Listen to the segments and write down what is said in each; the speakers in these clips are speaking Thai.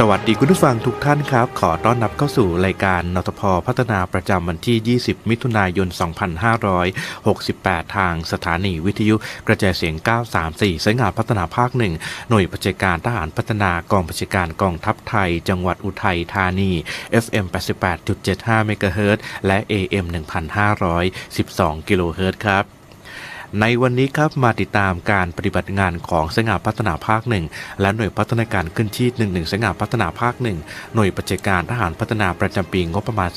สวัสดีคุณผู้ฟังทุกท่านครับ ขอต้อนรับเข้าสู่รายการนทพพัฒนาประจำวันที่ 20 มิถุนายน 2568 ทางสถานีวิทยุกระจายเสียง 934สายงานพัฒนาภาคหนึ่งหน่วยปฏิบัติการทหารพัฒนากองปฏิบัติการกองทัพไทย จังหวัดอุทัยธานี FM 88.75 เมกะเฮิรตและ AM 1,512 กิโลเฮิรตครับ ในวันนี้ครับมาติดตามการปฏิบัติงานของสง่าพัฒนาภาคหนึ่งและหน่วยพัฒนาการขึ้นที่หนึ่งหนึ่งสายงานพัฒนาภาคหนึ่งหน่วยปฏิบัติการทหารพัฒนาประจำปีงบประมาณ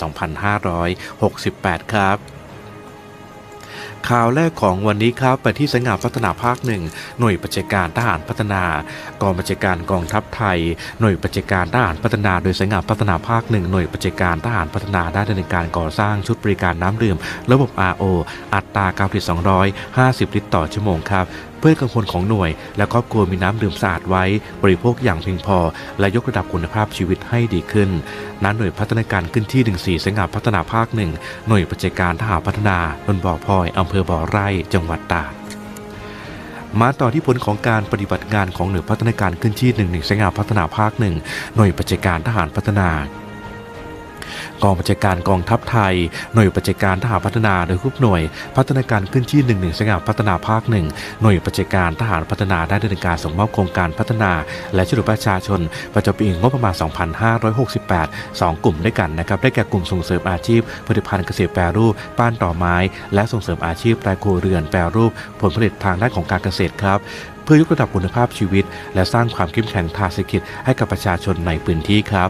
2568 ครับ ข่าวแรกของวันนี้ครับไปที่สงาพัฒนาภาคหนึ่งหน่วยปฏิบัติการทหารพัฒนากองบัญชาการกองทัพไทย หน่วยปฏิบัติการทหารพัฒนา โดยสงาพัฒนาภาคหนึ่งหน่วยปฏิบัติการทหารพัฒนาได้ดำเนินการก่อสร้างชุดบริการน้ำดื่ม ระบบ RO อัตราการผลิต 250 ลิตรต่อชั่วโมงครับเพื่อให้กังวลของหน่วย และครอบครัวมีน้ำดื่มสะอาดไว้ บริโภคอย่างเพียงพอ และยกระดับคุณภาพชีวิตให้ดีขึ้นนั้นหน่วยพัฒนาการขึ้นที่ 14สายงานพัฒนาภาคหนึ่งหน่วยปฏิบัติการทหารพัฒนาบนบ่อพลอยอำเภอบ่อไร่จังหวัดตากมาต่อที่ผลของการปฏิบัติงานของหน่วยพัฒนาการขึ้นที่หนึ่งหนึ่งสายงานพัฒนาภาคหนึ่งหน่วยปฏิบัติการทหารพัฒนา กองบัญชาการกองทัพไทย หน่วยบัติการทหารพัฒนาโดยทุกหน่วย พัฒนาการขึ้นที่หนึ่งหนึ่งสายงาพัฒนาภาคหนึ่งหน่วยบัติการทหารพัฒนาได้ดำเนินการส่งมอบโครงการพัฒนา และช่วยเหลือประชาชน ประจำปีงบประมาณ 2568 2 กลุ่มด้วยกันนะครับได้แก่กลุ่มส่งเสริมอาชีพผลิตภัณฑ์เกษตรแปรรูปบ้านต่อไม้ และส่งเสริมอาชีพรายครัวเรือนแปรรูป ผลผลิตทางด้านของการเกษตรครับ เพื่อยกระดับคุณภาพชีวิต และสร้างความเข้มแข็งทางเศรษฐกิจให้กับประชาชนในพื้นที่ครับ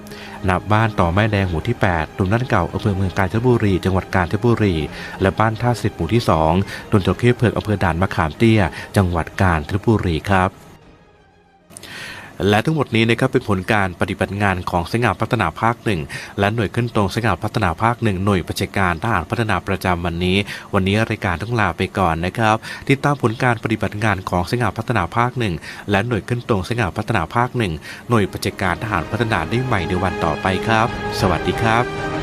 นับบ้านต่อไม้แดงหมู่ที่8ตุนนั่นเก่าอำเภอเมืองกาญจนบุรีจังหวัดกาญจนบุรี และบ้านท่าสิบหมู่ที่2ตนจระเข้เผือกอำเภอด่านมะขามเตี้ย จังหวัดกาญจนบุรีครับ และทั้งหมดนี้นะครับเป็นผลการปฏิบัติงานของสงานพัฒนาภาคหนึ่งและหน่วยขึ้นตรงสงานพัฒนาภาคหนึ่งหน่วยประชาการทหารพัฒนาประจำวันนี้ วันนี้รายการต้องลาไปก่อนนะครับ ติดตามผลการปฏิบัติงานของสงานพัฒนาภาคหนึ่งและหน่วยขึ้นตรงสงานพัฒนาภาคหนึ่งหน่วยประชาการทหารพัฒนาได้ใหม่ในวันต่อไปครับ สวัสดีครับ